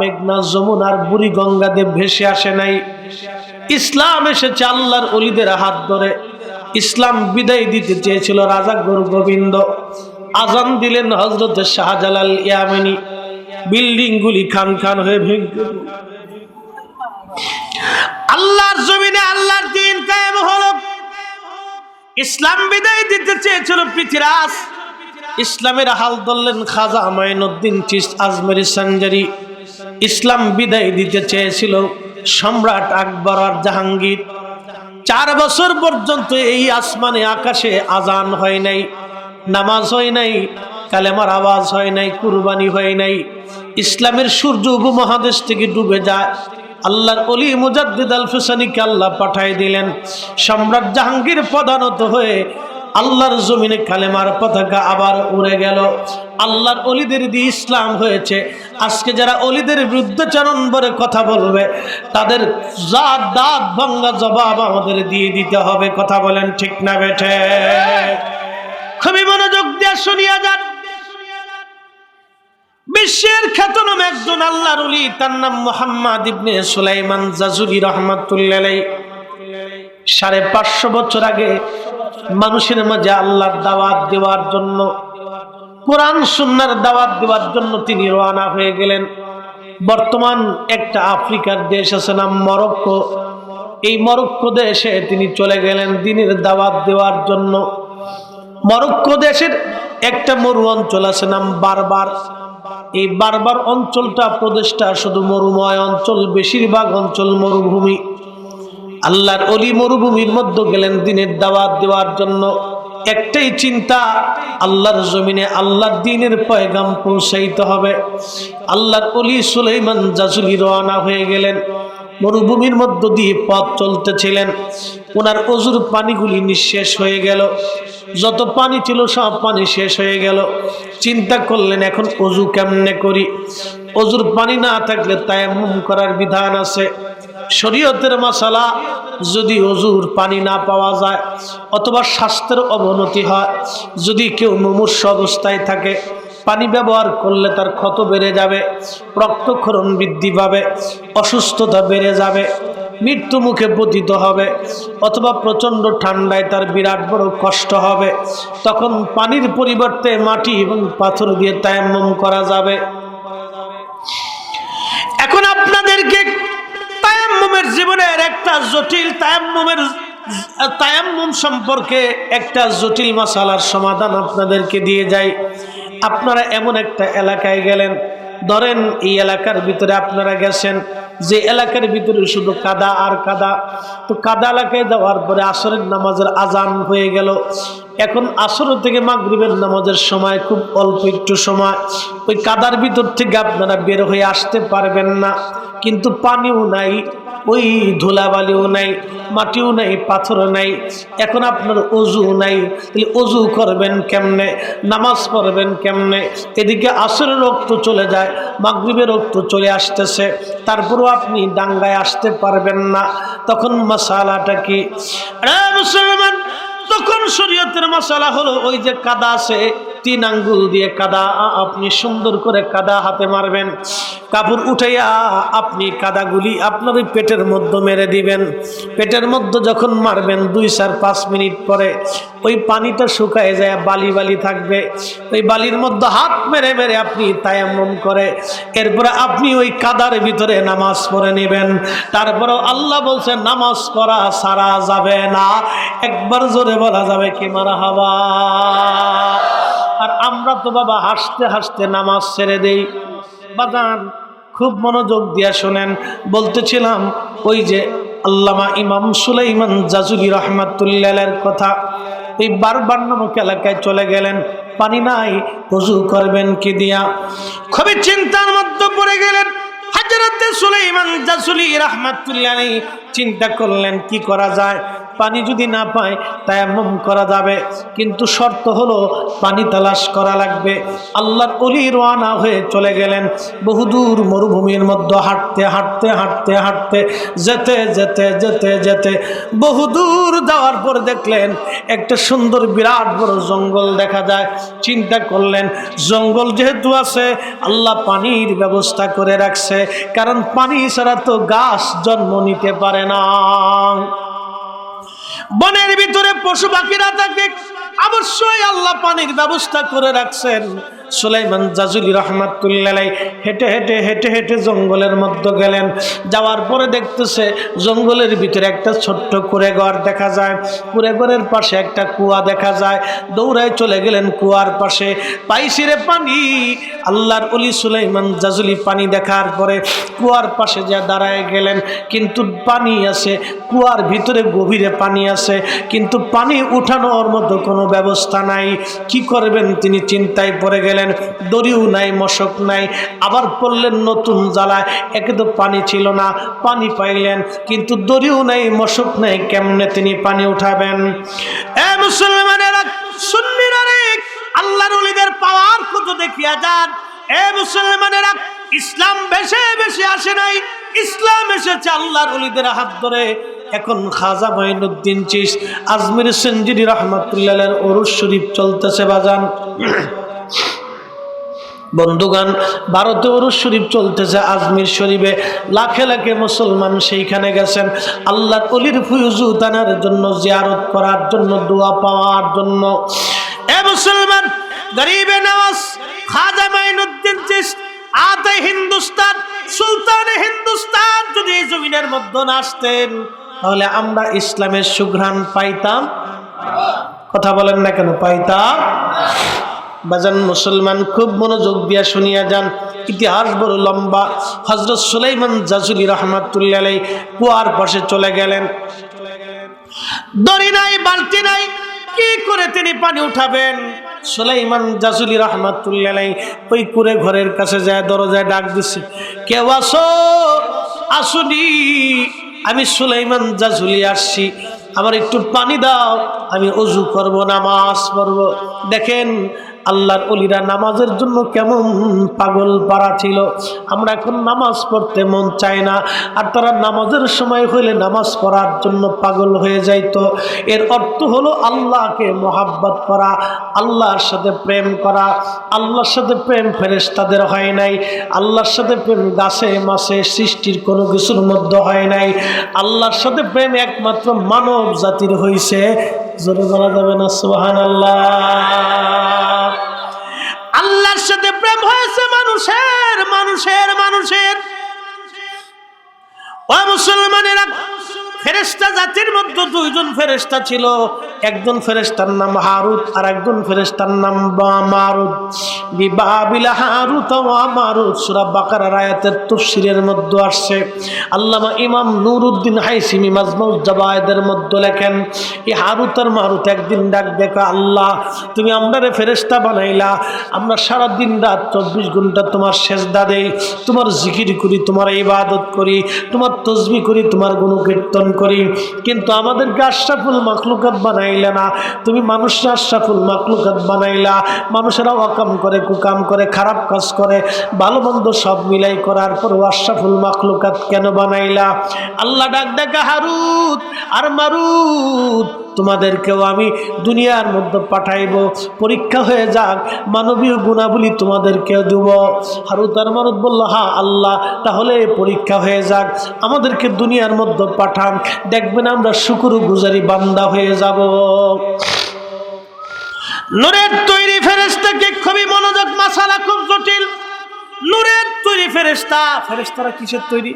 মেঘনা, যমুনার বুড়ি গঙ্গাদেব ভেসে আসে নাই। ইসলাম এসেছে আল্লাহর অলিদের হাত ধরে। ইসলাম বিদায় দিতে চেয়েছিল রাজা গুরু গোবিন্দ। আজান দিলেন হজরত শাহজালাল ইয়ামিনী। বিল্ডিং গুলি খান খান হয়ে ভেঙে আল্লাহর জমিনে আল্লাহর দিন কায়েম হলো। ইসলাম বিদায় দিতে চেয়েছিল পৃথিরাজ। ইসলামের হাল ধরলেন খাজা মাইনুদ্দিন চিস আজমেরি সঞ্জারি। ইসলাম বিদায় দিতে চেয়েছিল সম্রাট আকবর আর জাহাঙ্গীর। চার বছর পর্যন্ত এই আসমানে আকাশে আজান হয় নাই, নামাজ হয় নাই, কালেমার আওয়াজ হয় নাই, কুরবানি হয় নাই। ইসলামের সূর্য উপমহাদেশ থেকে ডুবে যায়। আল্লাহর অলি মুজাদ্দিদ আল ফুসানিকে আল্লাহ পাঠাই দিলেন। সম্রাট জাহাঙ্গীর প্রধানত হয়ে আল্লাহর জমিনে কালেমার পতাকা আবার উড়ে গেল। আল্লাহর অলিদের দিয়ে ইসলাম হয়েছে। আজকে যারা অলিদের বিরুদ্ধাচরণ করে কথা বলবে, তাদের জাত, দাঁত, ভাঙ্গা, জবাব আমাদের দিয়ে দিতে হবে। কথা বলেন ঠিক না বেঠে? খুবই মনোযোগ দিয়ে শুনিয়া যান। বিশ্বের খ্যাতনাম একজন আল্লাহর অলি, তার নাম মোহাম্মদ ইবনে সুলাইমান জাজুলি রহমাতুল্লাহ সাড়ে পাঁচশো বছর আগে মানুষের মাঝে আল্লাহর দাওয়াত দেওয়ার জন্য, কোরআন সুন্নার দাওয়াত দেওয়ার জন্য তিনি রওনা হয়ে গেলেন। বর্তমান একটা আফ্রিকার দেশ আছে নাম মরক্কো। এই মরক্কো দেশে তিনি চলে গেলেন দিনের দাওয়াত দেওয়ার জন্য। মরক্কো দেশের একটা মরু অঞ্চল আছে নাম বারবার। এই বারবার অঞ্চলটা প্রদেশটা শুধু মরুময় অঞ্চল, বেশিরভাগ অঞ্চল মরুভূমি। আল্লাহর অলি মরুভূমির মধ্যে গেলেন দিনের দাওয়াত দেওয়ার জন্য। একটাই চিন্তা, আল্লাহর জমিনে আল্লাহর দিনের পয়গাম পৌঁছাইতে হবে। আল্লাহর অলি সুলাইমান জাজুলি রওনা হয়ে গেলেন, মরুভূমির মধ্য দিয়ে পথ চলতেছিলেন। ওনার অজুর পানিগুলি নিঃশেষ হয়ে গেল। যত পানি ছিল সব পানি শেষ হয়ে গেল। চিন্তা করলেন, এখন অজু কেমনে করি? অজুর পানি না থাকলে তায়াম্মুম করার বিধান আছে। শরীয়তের মশালা, যদি অজুর পানি না পাওয়া যায় অথবা স্বাস্থ্যের অবনতি হয়, যদি কেউ মুমূর্ষ অবস্থায় থাকে, পানি ব্যবহার করলে তার ক্ষত বেড়ে যাবে, রক্তক্ষরণ বৃদ্ধি পাবে, অসুস্থতা বেড়ে যাবে, মৃত্যু মুখে পতিত হবে অথবা প্রচণ্ড ঠান্ডায় তার বিরাট বড় কষ্ট হবে, তখন পানির পরিবর্তে মাটি এবং পাথর দিয়ে তায়াম্মম করা যাবে। এখন আপনাদেরকে তায়াম্মুমের জীবনের একটা জটিল তায়াম্মুমের, তায়াম্মুম সম্পর্কে একটা জটিল মশালার সমাধান আপনাদেরকে দিয়ে যাই। আপনারা এমন একটা এলাকায় গেলেন ধরেন, এই এলাকার ভিতরে আপনারা গেছেন, যে এলাকার ভিতরে শুধু কাদা আর কাদা। তো কাদা এলাকায় যাওয়ার পরে আসরের নামাজের আজান হয়ে গেল। এখন আসর থেকে মাগরীবের নামাজের সময়, খুব অল্প একটু সময়। ওই কাদার ভিতর থেকে আপনারা বের হয়ে আসতে পারবেন না। কিন্তু পানিও নাই। ওই ধুলাবালিও নাই, মাটিও নাই, পাথরও নাই, এখন আপনার অজু নাই, তাহলে অজু করবেন কেমনে, নামাজ পড়বেন কেমনে? এদিকে আসরের রক্ত চলে যায়, মাগরিবের রক্ত চলে আসতেছে, তারপরও আপনি ডাঙ্গায় আসতে পারবেন না। তখন মশালাটা কি? মুসলমান, তখন শরীয়তের মশালা হলো ওই যে কাদা আছে তিন আঙ্গুল দিয়ে কাদা আপনি সুন্দর করে কাদা হাতে মারবেন। কাপড় উঠাইয়া আপনি কাদাগুলি আপনার ওই পেটের মধ্যে মেরে দিবেন। পেটের মধ্যে যখন মারবেন, দুই চার পাঁচ মিনিট পরে ওই পানিটা শুকায় যায়, বালি বালি থাকবে। ওই বালির মধ্যে হাত মেরে মেরে আপনি তায়াম্মম করে, এরপরে আপনি ওই কাদার ভিতরে নামাজ পড়ে নেবেন। তারপরেও আল্লাহ বলছেন নামাজ পড়া সারা যাবে না। একবার জোরে বলা যাবে কি মারা হাবা আর আমরা তো বাবা হাসতে হাসতে নামাজ ছেড়ে দেই। বাগান খুব মনোযোগ দিয়া শোনেন। বলতেছিলাম, ওই যে আল্লামা ইমাম সুলাইমান জাজুলি রহমাতুল্লাহের কথা, এই বারবার নামক এলাকায় চলে গেলেন। পানি নাই উজু করবেন কি দিয়া? খুবই চিন্তার মধ্যে পড়ে গেলেন। হাজরতে সুলাইমান জাসুলি রহমাতুল্লাহ চিন্তা করলেন, কি করা যায়? পানি যদি না পায়, তায়াম্মম করা যাবে। কিন্তু শর্ত হলো পানি তালাশ করা লাগবে। আল্লাহর অলি রোয়ানা হয়ে চলে গেলেন। বহুদূর মরুভূমির মধ্যে হাঁটতে হাঁটতে হাঁটতে হাঁটতে, যেতে যেতে যেতে যেতে বহুদূর যাওয়ার পর দেখলেন একটা সুন্দর বিরাট বড় জঙ্গল দেখা যায়। চিন্তা করলেন, জঙ্গল যেহেতু আছে, আল্লাহ পানির ব্যবস্থা করে রাখছে। কারণ পানি ছাড়া তো গাছ জন্ম নিতে পারে না। বনের ভিতরে পশু পাখিরা থাকে অবশ্যই আল্লাহ পানির ব্যবস্থা করে রাখছেন। সুলাইমান জাজুলি রহমাতুল্লাহ হেঁটে হেঁটে হেঁটে হেঁটে জঙ্গলের মধ্যে গেলেন। যাওয়ার পরে দেখতেছে জঙ্গলের ভিতরে একটা ছোট্ট কুড়ে ঘর দেখা যায়। কুড়ে ঘরের পাশে একটা কুয়া দেখা যায়। দৌড়ায় চলে গেলেন কুয়ার পাশে। পাইসিরে পানি। আল্লাহর অলি সুলাইমান জাজুলি পানি দেখার পরে কুয়ার পাশে যা দাঁড়ায় গেলেন, কিন্তু পানি আছে। কুয়ার ভিতরে গভীরে পানি আছে। কিন্তু পানি উঠানোর মতো কোনো ব্যবস্থা নাই। কি করবেন তিনি চিন্তায় পড়ে গেলেন। দড়িও নাই, মশক নাই। আবার পড়লেন নতুন জ্বালায় একে তো পানি ছিল না, পানি পাইলেন, কিন্তু দড়িও নাই, মশক নাই, কেমনে তিনি পানি উঠাবেন? এ মুসলমানেরা আল্লাহর পাওয়ার কত দেখিয়া যান। এ মুসলমানেরা, ইসলাম বেশে বেশি আসে নাই, ইসলাম এসেছে আল্লাহর ওলিদের হাত ধরে। এখন খাজা মাইনুদ্দিন চিস, আজমির সেঞ্জিরি রহমতুল্লাহ ওরুস শরীফ চলতেছে বাজান। বন্ধুগান ভারতে ওরুস শরীফ চলতেছে আজমির শরীফে। লাখে লাখে মুসলমান সেইখানে গেছেন। আল্লাহ অলির ফুয়ুজু তানার জন্য, জিয়ারত করার জন্য, দোয়া পাওয়ার জন্য। এ মুসলমান, গরিবে নওয়াজ খাজা মাইনুদ্দিন চিস্ত, আতে হিন্দুস্তান, সুলতান হিন্দুস্তান যদি জমিনের মধ্যে আসতেন, তাহলে আমরা ইসলামের সুঘ্রাণ পাইতাম। কথা বলেন না কেন, পাইতাম। বাজান মুসলমান, খুব মনোযোগ দিয়া শুনিয়া যান। ইতিহাস বড় লম্বা। হজরত সুলাইমান জাজুলি রহমাতুল্লাহ কুয়ার পাশে চলে গেলেন। দড়ি নাই, বালতি নাই, কি করে তিনি পানি উঠাবেন? সুলাইমান জাজুলি রহমাতুল্লাহ ওই কুড়ে ঘরের কাছে যায়, দরজায় ডাক দিছে, কেউ আসো আসুনি। আমি সুলাইমান জাজুলি আসছি। আমার একটু পানি দাও, আমি অজু করব, নামাজ পড়ব। দেখেন আল্লাহর অলিরা নামাজের জন্য কেমন পাগল পাড়া ছিল। আমরা এখন নামাজ পড়তে মন চায় না, আর তারা নামাজের সময় হইলে নামাজ পড়ার জন্য পাগল হয়ে যাইতো। এর অর্থ হলো আল্লাহকে মোহাব্বত করা, আল্লাহর সাথে প্রেম করা। আল্লাহর সাথে প্রেম ফেরেস তাদের হয় নাই, আল্লাহর সাথে প্রেম গাছে মাসে সৃষ্টির কোনো কিছুর মধ্যে হয় নাই। আল্লাহর সাথে প্রেম একমাত্র মানব জাতির হইছে। জোরে বলা যাবে না সুহান আল্লাহ আল্লাহর সাথে প্রেম হয়েছে মানুষের মানুষের মানুষের। ও মুসলমানেরা ফেরেস্তা জাতির মধ্যে দুইজন ফেরেস্তা ছিল। একজন ফেরেস্তার নাম হারুত আর একজন ফেরেস্তার নাম মারুত বিবাবিলা হারুত মারুত সুরা বাকার আয়াতের তফসিরের মধ্যে আসছে। আল্লামা ইমাম নুরুদ্দিন হাইসিমি মাজমুল জাবায়েদের মধ্যে লেখেন এই হারুত আর মারুত একদিন ডাক দেখা আল্লাহ, তুমি আমরারে ফেরেস্তা বানাইলা। আমরা সারা দিন রাত চব্বিশ ঘণ্টা তোমার সেজদা দেই, তোমার জিকির করি, তোমার ইবাদত করি, তোমার তসবি করি, তোমার গুণকীর্তন করি, কিন্তু আমাদেরকে আশরাফুল মাকলুকাত বানাইলে না। তুমি মানুষকে আশরাফুল মাকলুকাত বানাইলা। মানুষেরা অকাম করে, কুকাম করে, খারাপ কাজ করে ভালো মন্দ সব মিলাই করার পর আশরাফুল মাখলুকাত কেন বানাইলা? আল্লাহ ডাক দেখা হারুত আর মারুত। তোমাদেরকেও আমি দুনিয়ার মধ্যে পাঠাইব। পরীক্ষা হয়ে যাক, মানবীয় গুণাবলী তোমাদেরকেও দেব। হারুত আর মারুত বলল, হা আল্লাহ, তাহলে পরীক্ষা হয়ে যাক, আমাদেরকে দুনিয়ার মধ্যে পাঠান। দেখবেন আমরা শুকুর গুজারি বান্দা হয়ে যাব। নূরের তৈরি ফেরেস্তাকে খুবই মনোযোগ, মাসালা খুব জটিল। নূরের তৈরি ফেরেস্তা ফেরেস্তারা কিসের তৈরি?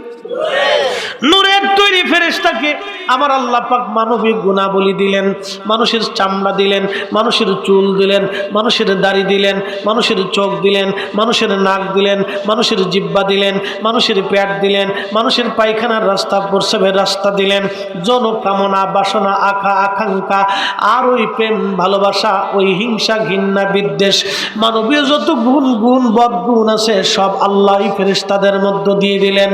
নূরের তৈরি ফেরেস্তাকে আমার আল্লাহ পাক মানবিক গুণাবলী দিলেন, মানুষের চামড়া দিলেন, মানুষের চুল দিলেন, মানুষের দাড়ি দিলেন, মানুষের চোখ দিলেন, মানুষের নাক দিলেন, মানুষের জিব্বা দিলেন, মানুষের প্যাট দিলেন, মানুষের পায়খানার রাস্তা, প্রসবের রাস্তা দিলেন। জন কামনা বাসনা, আখা, আকাঙ্ক্ষা, আর ওই প্রেম, ভালোবাসা, ওই হিংসা, ঘৃণা, বিদ্বেষ, মানবীয় যত গুণ গুণ বদগুণ আছে সব আল্লাহ ফেরিস্তাদের মধ্য দিয়ে দিলেন।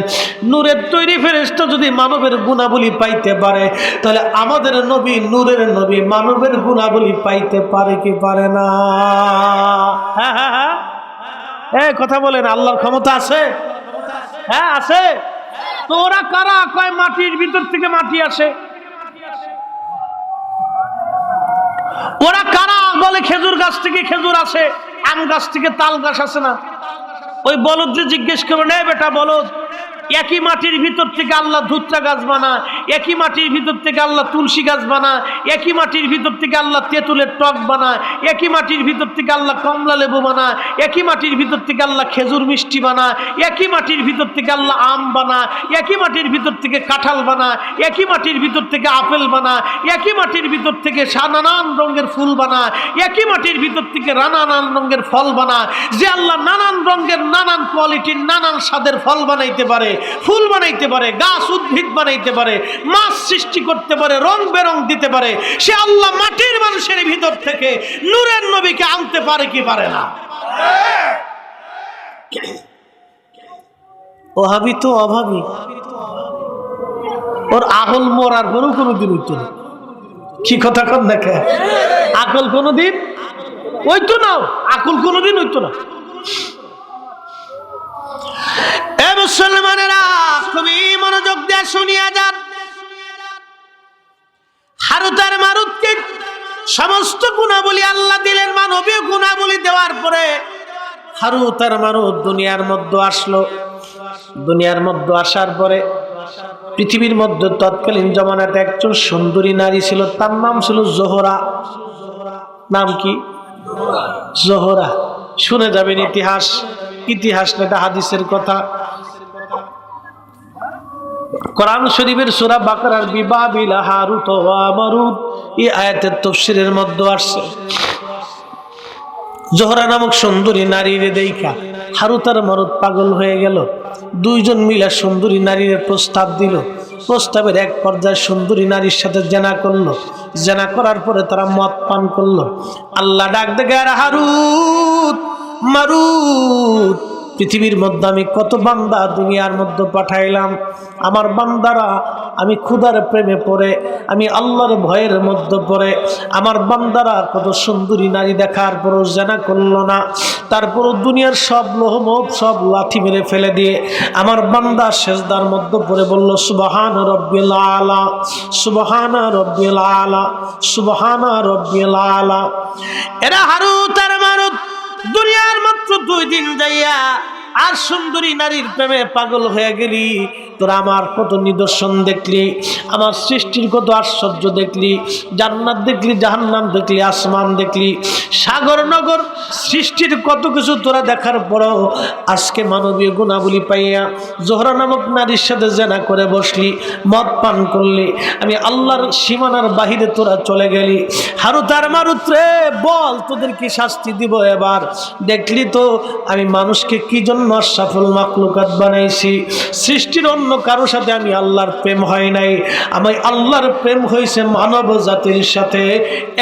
নূরের তৈরি ফেরেস্তা যদি মানবের গুণাবলী পাইতে পারে, তাহলে আমাদের নবী, নূরের নবী মানবের গুণাবলী পাইতে পারে কি পারে না? হ্যাঁ হ্যাঁ হ্যাঁ। কথা বলেন, আল্লাহর ক্ষমতা আছে? হ্যাঁ আছে। তো ওরা কারা? কয় মাটির ভিতর থেকে মাটি আসে? ওরা কারা? বলে খেজুর গাছ থেকে খেজুর আসে, আম গাছ থেকে তাল গাছ আসে না। ওই বলদ যে জিজ্ঞেস করবে না বেটা বলদ, একই মাটির ভিতর থেকে আল্লাহ ধুত্রা গাছ বানা একই মাটির ভিতর থেকে আল্লাহ তুলসী গাছ বানা একই মাটির ভিতর থেকে আল্লাহ তেঁতুলের টক বানা একই মাটির ভিতর থেকে আল্লাহ কমলা লেবু বানা একই মাটির ভিতর থেকে আল্লাহ খেজুর মিষ্টি বানা একই মাটির ভিতর থেকে আল্লাহ আম বানা একই মাটির ভিতর থেকে কাঁঠাল বানা একই মাটির ভিতর থেকে আপেল বানা একই মাটির ভিতর থেকে নানান রঙের ফুল বানা একই মাটির ভিতর থেকে নানান রঙের ফল বানা যে আল্লাহ নানান রঙের নানান কোয়ালিটির নানান স্বাদের ফল বানাইতে পারে, ফুল বানাইতে পারে, গাছ উদ্ভিদ বানাইতে পারে মাছ সৃষ্টি করতে পারে, রং বেরং দিতে পারে। সে আল্লাহ মাটির মানুষের ভিতর থেকে নূরের নবীকে আনতে পারে কি পারে না? অভাবী তো অভাবী। ওর মরার পরেও কোনোদিন হইতো না। কি কথা কন দেখে? আকল না আকল কোনোদিন না। এ মুসলমানেরা মনোযোগ দিয়ে শুনিয়া যান। হারুতার মারুতকে সমস্ত গুণাবলী আল্লাহ দিলেন, মানবীয় গুণাবলী দেওয়ার পরে হারুতার মারুত দুনিয়ার মধ্যে আসলো। দুনিয়ার মধ্যে আসার পরে পৃথিবীর মধ্যে তৎকালীন জমানাতে একজন সুন্দরী নারী ছিল, তার নাম ছিল জোহরা। নাম কি? জোহরা। শুনে যাবেন ইতিহাস। ইতিহাস নেতা হাদিসের কথা। কোরআন শরীফের সুরা বাকারার বিবাহ বিলা হারুত ওয়া এই আয়াতের তফসিরের মধ্যে আসছে। জোহরা নামক সুন্দরী নারীর দেখা হারুতার মরদ পাগল হয়ে গেল। দুইজন মিলা সুন্দরী নারীর প্রস্তাব দিল। প্রস্তাবের এক পর্যায়ে সুন্দরী নারীর সাথে জেনা করল। জেনা করার পরে তারা মদ পান করল। আল্লাহ ডাক দেখে আর হারুত, মারুত পৃথিবীর মধ্যে আমি কত বান্দা দুনিয়ার মধ্যে পাঠাইলাম। আমার বান্দারা, আমি ক্ষুধার প্রেমে পড়ে, আমি আল্লাহর ভয়ের মধ্যে পড়ে। আমার বান্দারা কত সুন্দরী নারী দেখার পরও জানা করল না। তারপরও দুনিয়ার সব লোহমোহ সব লাথি মেরে ফেলে দিয়ে আমার বান্দা শেষদার মধ্যে পড়ে বলল, সুবাহান রব্বিল আলা, সুবাহানা রব্বিল আলা, সুবাহানা রব্বিল আলা। এরা হারু তার মারুত দুনিয়ার দুই দিন যাইয়া আর সুন্দরী নারীর প্রেমে পাগল হয়ে গেলি। তোরা আমার কত নিদর্শন দেখলি, আমার সৃষ্টির কত আশ্চর্য দেখলি, জান্নাত দেখলি, জাহান্নাম দেখলি, আসমান দেখলি, সাগর, নগর, সৃষ্টির কত কিছু তোরা দেখার পরও আজকে মানবীয় গুণাবলী পাইয়া জোহরা নামক নারীর সাথে জেনা করে বসলি, মদ পান করলি, আমি আল্লাহর সীমানার বাহিরে তোরা চলে গেলি। হারুতার মারুত্রে বল, তোদের কি শাস্তি দিব এবার? দেখলি তো, আমি মানুষকে কি জন্য আশাফুল মাকলুকাত বানাইছি? সৃষ্টির অন্য কারোর সাথে আমি আল্লাহর প্রেম হয় নাই। আমি আল্লাহর প্রেম হয়েছে মানব জাতির সাথে।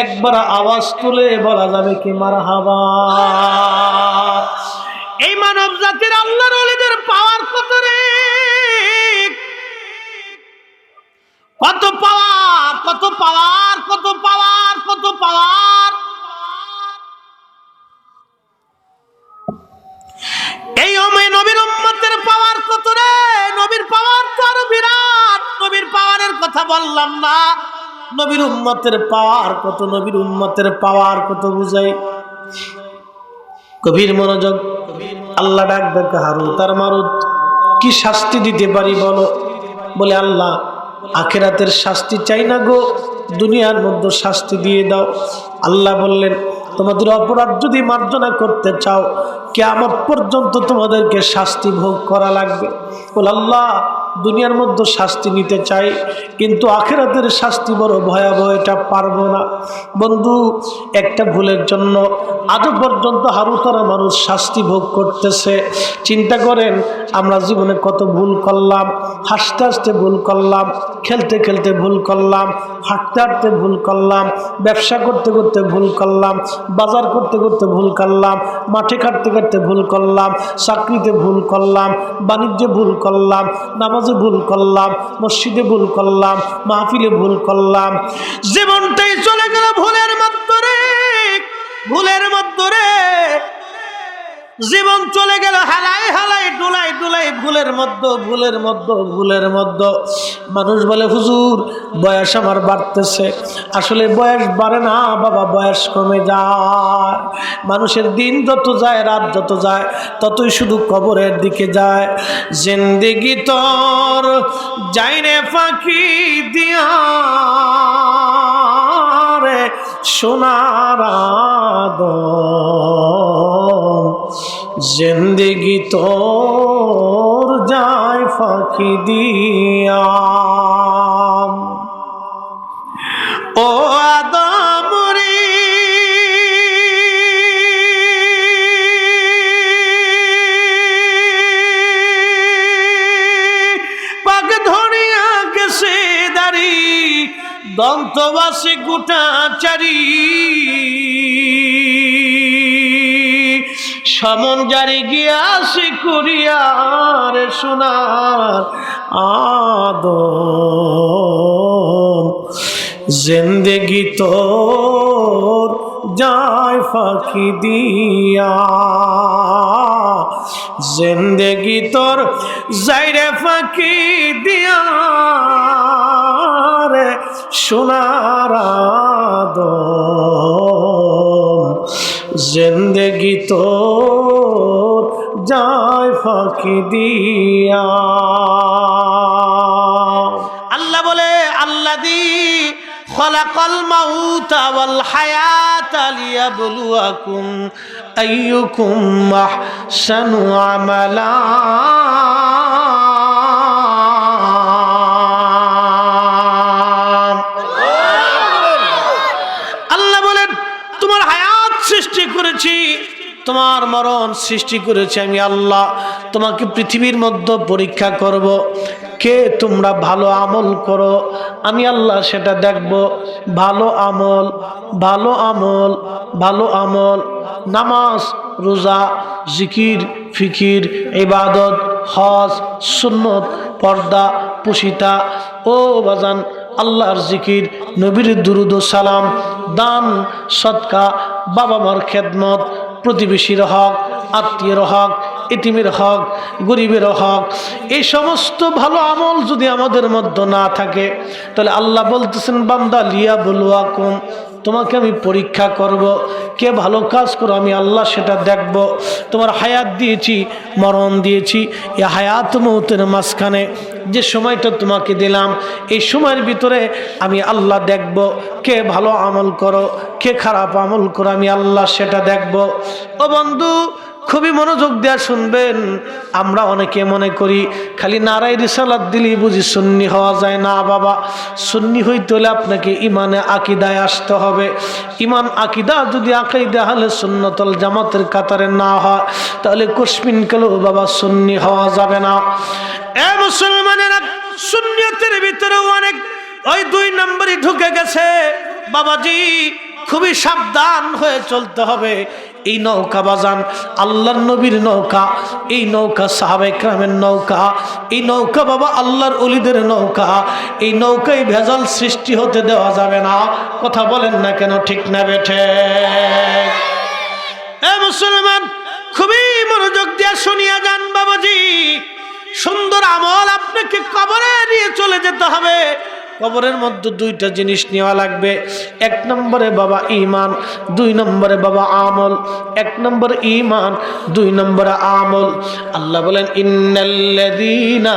একবার আওয়াজ তুলে বলা যাবে কি মারা হাবা এই মানব জাতির আল্লাহর অলিদের পাওয়ার কত রে? কত পাওয়ার কত পাওয়ার কত পাওয়ার কত পাওয়ার। এই অমে নবীর উম্মতের পাওয়ার কত রে? নবীর পাওয়ার তো আরও বিরাট। নবীর পাওয়ারের কথা বললাম না। নবীর উম্মতের পাওয়ার কত, নবীর উম্মতের পাওয়ার কত বুঝাই? গভীর মনোযোগ। আল্লাহ ডাক ডাক হারু তার মারুত কি শাস্তি দিতে পারি বলো? বলে, আল্লাহ, আখেরাতের শাস্তি চাই না গো। দুনিয়ার মধ্যে শাস্তি দিয়ে দাও। আল্লাহ বললেন তোমাদের অপরাধ যদি মার্জনা করতে চাও কে আমার পর্যন্ত তোমাদেরকে শাস্তি ভোগ করা লাগবে। বল আল্লাহ দুনিয়ার মধ্যে শাস্তি নিতে চাই, কিন্তু আখেরাতের শাস্তি বড় ভয়াবহ, এটা পারব না। বন্ধু, একটা ভুলের জন্য আজ পর্যন্ত হারুতারা মানুষ শাস্তি ভোগ করতেছে। চিন্তা করেন, আমরা জীবনে কত ভুল করলাম, হাসতে হাসতে ভুল করলাম, খেলতে খেলতে ভুল করলাম, হাঁটতে হাঁটতে ভুল করলাম, ব্যবসা করতে করতে ভুল করলাম, বাজার করতে করতে ভুল করলাম, মাঠে কাটতে কাটতে ভুল করলাম, চাকরিতে ভুল করলাম, বাণিজ্যে ভুল করলাম, নামাজে ভুল করলাম, মসজিদে ভুল করলাম, মাহফিলে ভুল করলাম, জীবনটাই চলে গেল ভুলের মাধ্যমে ভুলের মাধ্যমে জীবন চলে গেল হালাই হালাই, ডুলাই ডুলাই, ভুলের মধ্যে ভুলের মধ্যে ভুলের মধ্যে। মানুষ বলে, হুজুর, বয়স আমার বাড়তেছে। আসলে বয়স বাড়ে না, বাবা বয়স কমে যায়। মানুষের দিন যত যায়, রাত যত যায়, ততই শুধু কবরের দিকে যায়। জিন্দিগি তোর যাইনে ফাঁকি দিয়া রে, সোনার জিন্দিগি তোর যায় ফাঁকি দিয়া ও আদম রে, পাক ধরিয়া গেছে দাড়ি, দন্তবাসী গোটা চারি সমন জারি গিয়াছে করিয়ার সোনার আদম। জিন্দেগি তোর যায় ফাঁকি দিয়া। জিন্দেগি তোর যাইরে ফাঁকি দিয়া রে সোনার আদম। জিন্দেগি তোর যায় ফাঁকি দিয়া। আল্লাহ বলে আল্লাহ দি খলাকল মাউতা ওয়াল হায়াতা লিয়াবলুয়াকুম আইয়ুকুম আহসানু আমালা। করেছি, তোমার মরণ সৃষ্টি করেছি আমি আল্লাহ। তোমাকে পৃথিবীর মধ্যে পরীক্ষা করব, কে তোমরা ভালো আমল করো, আমি আল্লাহ সেটা দেখব। ভালো আমল ভালো আমল ভালো আমল। নামাজ, রোজা, জিকির, ফিকির, ইবাদত, হজ, সুন্নত, পর্দা পুষিতা ও বাজান আল্লাহর জিকির, নবীর দুরুদ সালাম, দান, সৎকা বাবা মার খেদমত, প্রতিবেশীর হক, আত্মীয়ের হক ইতিমের হক, গরিবের হক, এই সমস্ত ভালো আমল যদি আমাদের মধ্যে না থাকে, তাহলে আল্লাহ বলতেছেন, বান্দা লিয়া বলুয়া কম তোমাকে আমি পরীক্ষা করব, কে ভালো কাজ করো, আমি আল্লাহ সেটা দেখব। তোমার হায়াত দিয়েছি, মরণ দিয়েছি, এ হায়াত মৌতের মাঝখানে যে সময়টা তোমাকে দিলাম, এই সময়ের ভিতরে আমি আল্লাহ দেখব, কে ভালো আমল করো, কে খারাপ আমল করো, আমি আল্লাহ সেটা দেখব। ও বন্ধু খুবই মনোযোগ দেওয়া শুনবেন। আমরা অনেকে মনে করি, খালি নারাই রিসালাত দিলেই বুঝি সুন্নি হওয়া যায় না বাবা। সুন্নি হইতে হলে আপনাকে ইমানে আকিদায় আসতে হবে। ইমান আকিদা যদি আকিদা হলে সুন্নতল জামাতের কাতারে না হয়, তাহলে কুসমিন কেলেও বাবা সুন্নি হওয়া যাবে না। এ মুসলমানেরা, সুন্নিয়তের ভিতরেও অনেক, ওই দুই নম্বরই ঢুকে গেছে। বাবাজি, খুবই সাবধান হয়ে চলতে হবে। এই নৌকা বাজান, আল্লাহর নবীর নৌকা, এই নৌকা সাহাবেকরামের নৌকা, এই নৌকা বাবা আল্লাহর অলিদের নৌকা, এই নৌকায় ভেজাল সৃষ্টি হতে দেওয়া যাবে না। কথা বলেন না কেন, ঠিক না বেঠে? মুসলমান, খুবই মনোযোগ দিয়ে শুনিয়া যান বাবাজি। সুন্দর আমল আপনাকে কবরে নিয়ে চলে যেতে হবে। কবরের মধ্যে দুইটা জিনিস নেওয়া লাগবে। এক নম্বরে বাবা ইমান দুই নম্বরে বাবা আমল। এক নম্বরে ইমান দুই নম্বরে আমল। আল্লাহ বলেন, ইন্নাল্লাযীনা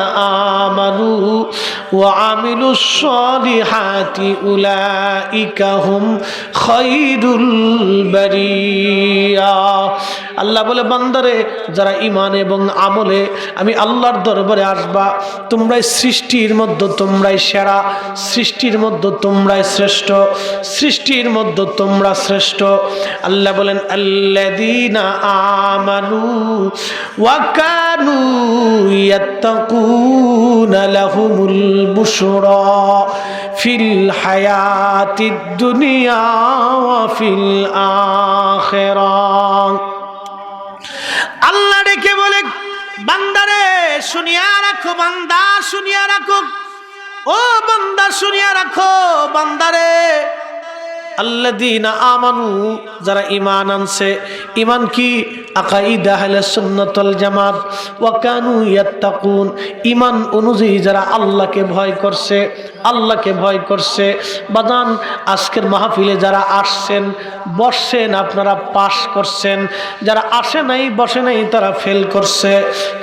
আমানু ওয়া আমিলুস সলিহাতি উলাইকা হুম খায়রুল বারিয়া। আল্লাহ বলে, বান্দারে, যারা ইমান এবং আমলে, আমি আল্লাহর দরবারে আসবা, তোমরাই সৃষ্টির মধ্যে তোমরাই সেরা, সৃষ্টির মধ্যে তোমরাই শ্রেষ্ঠ, সৃষ্টির মধ্যে তোমরা শ্রেষ্ঠ। আল্লাহ বলেন আল্লাদিনা আমানু ওয়াকানু ইয়াত্তাকুনা লাহুমুল বুশরা ফিল হায়াতিদ দুনিয়া ওয়া ফিল আখিরাহ আল্লাহ ডেকে বলে, বান্দারে শুনিয়া রাখো, বান্দা শুনিয়া রাখো। ও বান্দা শুনিয়া রাখো, বান্দারে। আল্লাদিনা আমানু, যারা ইমান আনছে ইমান কি আকাইদ আহলে সুন্নাতুল জামাত ওয়া কানু ইয়াত্তাকুন। ইমান অনুযায়ী যারা আল্লাহকে ভয় করছে, আল্লাহকে ভয় করছে, বাদান, আজকের মাহফিলে যারা আসছেন, বসছেন, আপনারা পাশ করছেন। যারা আসে নাই, বসে নাই, তারা ফেল করছে।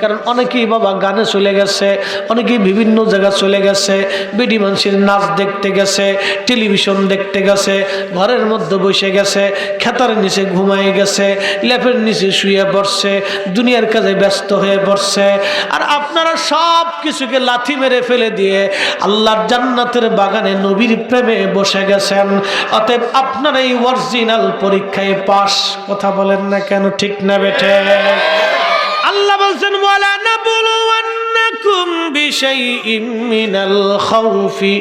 কারণ অনেকেই বাবা গানে চলে গেছে, অনেকেই বিভিন্ন জায়গা চলে গেছে, বিডি মানুষের নাচ দেখতে গেছে, টেলিভিশন দেখতে গেছে, ঘরের মধ্যে বসে গেছে, খেতার নিচে ঘুমায় গেছে লেপের নিচে শুয়ে পড়ছে, দুনিয়ার কাজে ব্যস্ত হয়ে পড়ছে, আর আপনারা সব কিছুকে লাথি মেরে ফেলে দিয়ে আল্লাহর জান্নাতের বাগানে নবীর প্রেমে বসে গেছেন। অতএব আপনারা এই অরিজিনাল পরীক্ষায় পাস কথা বলেন না কেন, ঠিক না বেঠে? আল্লাহ বলছেন, ওয়ালা খাউফি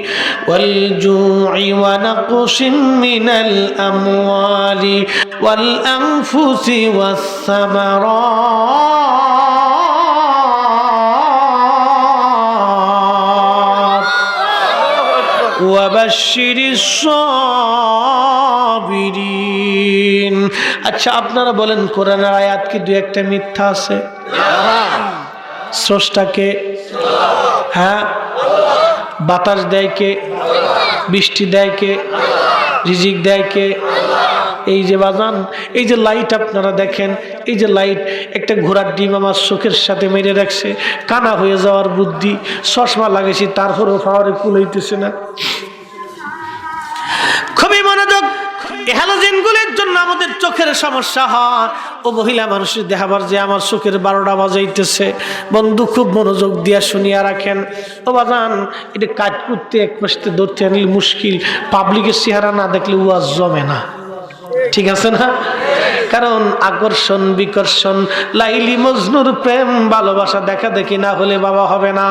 ওয়াল জু'i ওয়া নাকশিম মিনাল আমওয়ালি। ওয়াল আনফুসি ওয়াস সামারাত وبشر الصابرين আচ্ছা আপনারা বলেন কোরআনের আয়াত কি দুই একটা মিথ্যা আছে স্রষ্টাকে হ্যাঁ বাতাস দেয় কে বৃষ্টি দেয় কে রিজিক দেয় কে এই যে বাজান, এই যে লাইট আপনারা দেখেন, এই যে লাইট একটা ঘোড়ার ডিম আমার চোখের সাথে মেরে রাখছে, কানা হয়ে যাওয়ার বুদ্ধি, চশমা লাগাইছি, তারপরেও পাওয়ারে কুলাইতেছে না। খুবই মনোযোগ জন্য আমাদের চোখের সমস্যা ও মহিলা মানুষের দেখাবার যে আমার বারোটা খুব মনোযোগ দিয়া শুনিয়া রাখেন। ও বাজান কাজ করতে এক ধরতে মুশকিল। পাবলিকের চেহারা না দেখলে ওয়াজ জমে না। ঠিক আছে না? কারণ আকর্ষণ, বিকর্ষণ, লাইলি মজনুর প্রেম, ভালোবাসা দেখা দেখি না হলে বাবা হবে না।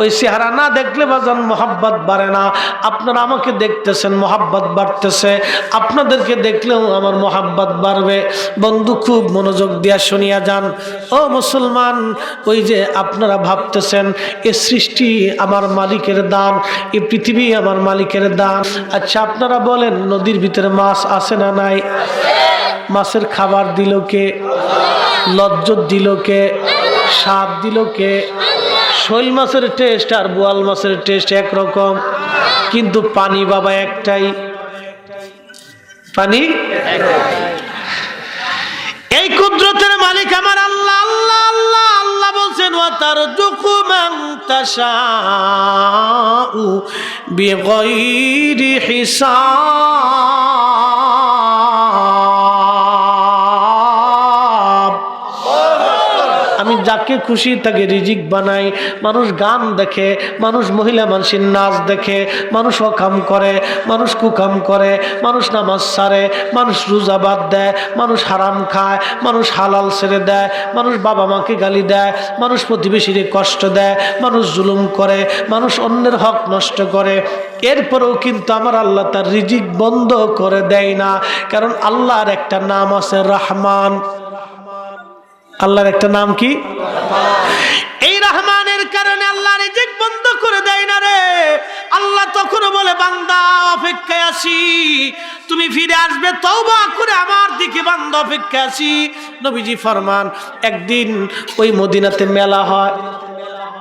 ওই চেহারা না দেখলে বাজান মোহাব্বত বাড়ে না। আপনারা আমাকে দেখতেছেন, মোহাব্বত বাড়তেছে। আপনাদেরকে দেখলেও আমার মোহাব্বত বাড়বে। বন্ধু, খুব মনোযোগ দিয়া শুনিয়া যান। ও মুসলমান, ওই যে আপনারা ভাবতেছেন, এ সৃষ্টি আমার মালিকের দান, এ পৃথিবী আমার মালিকের দান। আচ্ছা আপনারা বলেন, নদীর ভিতরে মাছ আছে না নাই? মাছের খাবার দিল কে? লজ্জত দিল কে? স্বাদ দিল কে? শৈল মাছের টেস্ট আর বোয়াল মাছের টেস্ট একরকম। কিন্তু পানি বাবা একটাই। পানি? এই কুদরতের মালিক আমার আল্লাহ আল্লাহ আল্লাহ আল্লাহ বলছেন, ওয়া তার বিগাইরি হিসাব। আমি যাকে খুশি তাকে রিজিক বানাই। মানুষ গান দেখে, মানুষ মহিলা মানুষের নাচ দেখে, মানুষ অকাম করে, মানুষ কুকাম করে, মানুষ নামাজ সারে, মানুষ রোজা বাদ দেয়, মানুষ হারাম খায়, মানুষ হালাল ছেড়ে দেয়, মানুষ বাবা মাকে গালি দেয়, মানুষ প্রতিবেশীরে কষ্ট দেয়, মানুষ জুলুম করে, মানুষ অন্যের হক নষ্ট করে। এরপরেও কিন্তু আমার আল্লাহ তার রিজিক বন্ধ করে দেয় না। কারণ আল্লাহর একটা নাম আছে রহমান। আল্লাহর একটা নাম কি? এই রহমানের কারণে আল্লাহ রিজিক বন্ধ করে দেয় না রে। আল্লাহ তখন বলে, বান্দা, অপেক্ষায় আসি তুমি ফিরে আসবে, তওবা করে আমার দিকে বান্দা, অপেক্ষায় আসি নবীজি ফরমান, একদিন ওই মদিনাতে মেলা হয়।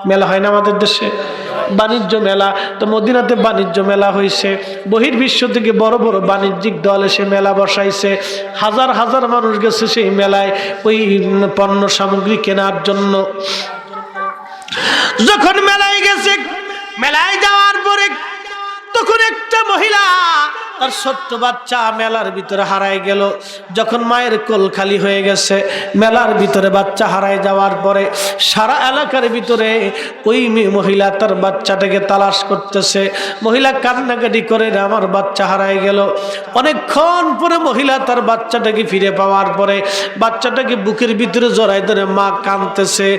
মেলা হয় না আমাদের দেশে? বাণিজ্য মেলা। তো মদিনাতে বাণিজ্য মেলা হয়েছে বহির্বিশ্ব থেকে বড় বড় বাণিজ্যিক দল এসে মেলা বসাইছে। হাজার হাজার মানুষ গেছে সেই মেলায় ওই পণ্য সামগ্রী কেনার জন্য। যখন মেলায় গেছে, মেলায় যাওয়ার পরে তখন একটা মহিলা তার ছোট্ট বাচ্চা মেলার ভিতরে হারায় গেল। যখন মায়ের কোল খালি হয়ে গেছে, মেলার ভিতরে বাচ্চা হারায় যাওয়ার পরে সারা এলাকার ভিতরে ওই মহিলা তার বাচ্চাটাকে তালাশ করতেছে। মহিলা কান্নাকাটি করে আমার বাচ্চা হারায় গেল। অনেকক্ষণ পরে মহিলা তার বাচ্চাটাকে ফিরে পাওয়ার পরে বাচ্চাটাকে বুকের ভিতরে জড়াই ধরে মা কাঁদতেছে।